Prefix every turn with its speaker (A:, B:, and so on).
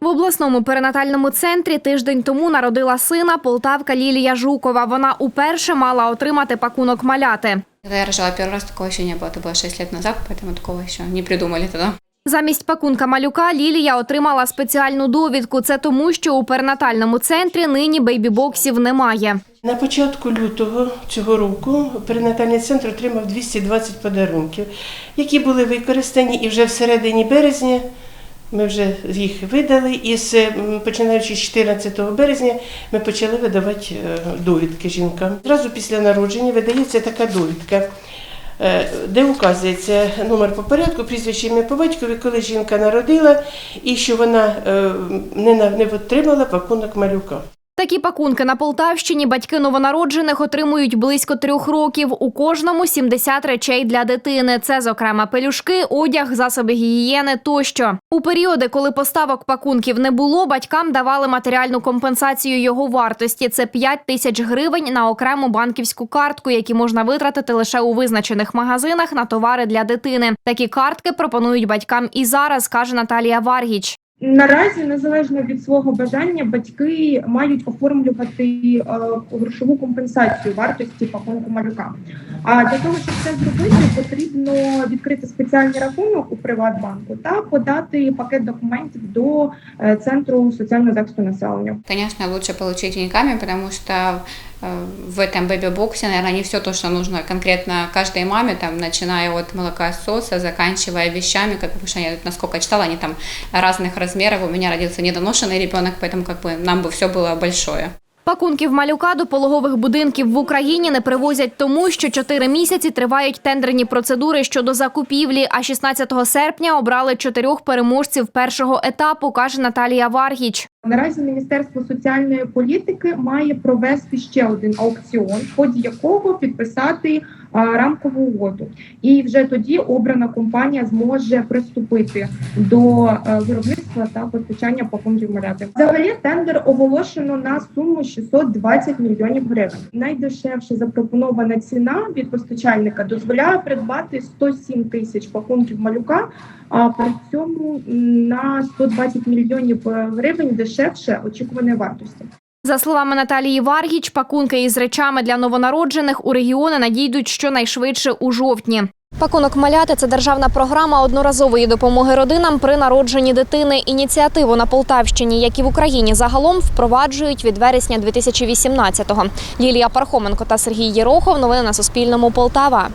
A: В обласному перинатальному центрі тиждень тому народила сина полтавка Лілія Жукова. Вона уперше мала отримати пакунок маляти.
B: Когда я рожала первый раз, такого еще не было. Это было 6 лет назад, поэтому такого еще не придумали тогда.
A: Замість пакунка малюка Лілія отримала спеціальну довідку. Це тому, що у перинатальному центрі нині бейбі-боксів немає.
C: На початку лютого цього року перинатальний центр отримав 220 подарунків, які були використані і вже в середині березня. ми вже їх видали, і починаючи з 14 березня ми почали видавати е, довідки жінкам. Зразу після народження видається така довідка, е, де указується номер по порядку, прізвище ім'я по батькові, коли жінка народила, і що вона е, не отримала пакунок малюка.
A: Такі пакунки на Полтавщині батьки новонароджених отримують близько трьох років. У кожному 70 речей для дитини. Це, зокрема, пелюшки, одяг, засоби гігієни тощо. У періоди, коли поставок пакунків не було, батькам давали матеріальну компенсацію його вартості. Це 5 тисяч гривень на окрему банківську картку, які можна витратити лише у визначених магазинах на товари для дитини. Такі картки пропонують батькам і зараз, каже Наталія Варгіч.
D: Наразі, незалежно від свого бажання, батьки мають оформлювати е, грошову компенсацію вартості пакунку малюка. А для того, щоб це зробити, потрібно відкрити спеціальний рахунок у Приватбанку та подати пакет документів до е, центру соціального захисту населення.
B: Конечно, лучше получить деньгами, потому что э, в этом бэби-боксе, наверное, не все то, что нужно конкретно каждой маме, там, начиная от молокососа, заканчивая вещами, как, что я, насколько читала, они там разных размеров. У меня родился недоношенный ребенок, поэтому как бы нам бы все было большое.
A: Пакунків малюка до пологових будинків в Україні не привозять тому, що чотири місяці тривають тендерні процедури щодо закупівлі. А 16 серпня обрали чотирьох переможців першого етапу, каже Наталія Варгіч.
D: Наразі Міністерство соціальної політики має провести ще один аукціон, в ході якого підписати рамкову угоду. І вже тоді обрана компанія зможе приступити до е, виробництва та постачання пакунків маляти. Взагалі тендер оголошено на суму 620 мільйонів гривень. Найдешевше запропонована ціна від постачальника дозволяє придбати 107 тисяч пакунків малюка, а при цьому на 120 мільйонів е, гривень дешевше очікуваної вартості.
A: За словами Наталії Варгіч, пакунки із речами для новонароджених у регіони надійдуть щонайшвидше у жовтні. Пакунок маляти це державна програма одноразової допомоги родинам при народженні дитини. Ініціативу на Полтавщині, як і в Україні, загалом впроваджують від вересня 2018-го. Лілія Пархоменко та Сергій Єрохов. Новини на Суспільному. Полтава.